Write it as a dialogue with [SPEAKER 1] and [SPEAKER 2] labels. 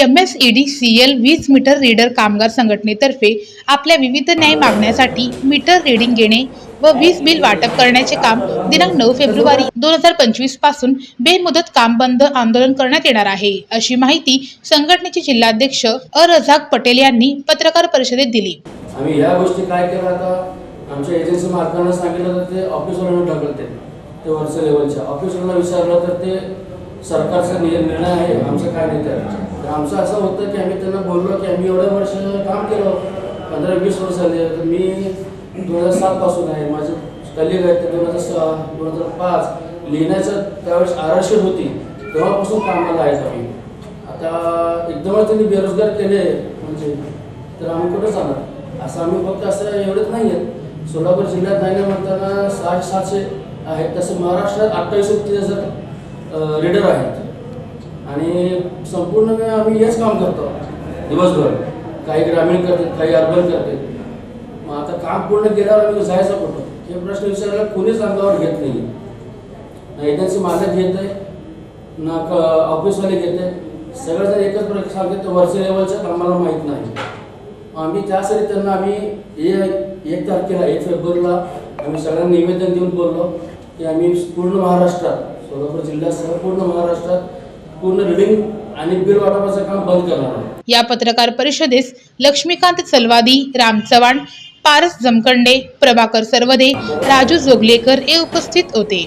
[SPEAKER 1] M S E D C L वीज meter reader कामगार संघटनेतर्फे आपल्या विविध न्याय मागण्यासाठी मीटर रीडिंग घेणे व वीज बिल वाटप करण्याचे काम दिनांक नऊ फेब्रुवारी दोन हजार पंचवीसपासून बेमुदत काम बंद आंदोलन करण्यात येणार आहे. अशी माहिती संघटनेचे जिल्हाध्यक्ष अरझाक पटेल यांनी पत्रकार परिषदेत दिली.
[SPEAKER 2] आम्ही या गोष्टी काय केलं आमच्या एजन्सी मालकांना सांगितलं तर ते ऑफिसवाल्यांना ढकलते ते वरच्या लेवलच्या ऑफिसवाल्यांना विचारलं तर ते सरकारचा निर्णय आहे. आमचं काय नाही तर आमचं असं होतं की आम्ही त्यांना बोललो की आम्ही एवढ्या वर्ष काम केलं. पंधरा वीस वर्ष झाले. तर मी दोन हजार सातपासून आहे. माझे कलिग आहेत ते दोन हजार सहा दोन हजार पाच. लिहिण्याचं त्यावेळेस आरक्षण होती. तेव्हापासून कामाला आहेत आम्ही. आता एकदमच त्यांनी बेरोजगार केले. म्हणजे तर आम्ही कुठं जाणार? असं आम्ही फक्त असं एवढंच नाही आहेत सोलापूर जिल्ह्यात नाही म्हणताना सहाशे सातशे आहेत. तसं महाराष्ट्रात अठ्ठावीस तीस हजार रीडर आहेत. आणि संपूर्ण वेळ आम्ही हेच काम करतो. दिवसभर. काही ग्रामीण करते काही अर्बन करते. मग आता काम पूर्ण केल्यावर आम्ही जायचं कुठं? हे प्रश्न विचारायला कोणीच अंगावर घेत नाही. ना एजन्सी मालक घेत आहे ना ऑफिसवाले घेत आहे. सगळं जर एकच प्रश्न सांगतात ते वरच्या लेवलच्या कामाला माहीत नाही. आम्ही त्यासाठी त्यांना आम्ही ए एक तारखेला एक फेब्रुवारीला आम्ही सगळ्यांना निवेदन देऊन बोललो की आम्ही पूर्ण महाराष्ट्रात सोलापूर जिल्ह्यासह पूर्ण महाराष्ट्रात पूर्ण रिडिंग आणि बिल वाटपाचं काम बंद करणार आहोत.
[SPEAKER 1] या पत्रकार परिषदेस लक्ष्मीकांत चलवादी राम चव्हाण पारस जमखंडे प्रभाकर सर्वदे राजू जोगलेकर हे उपस्थित होते.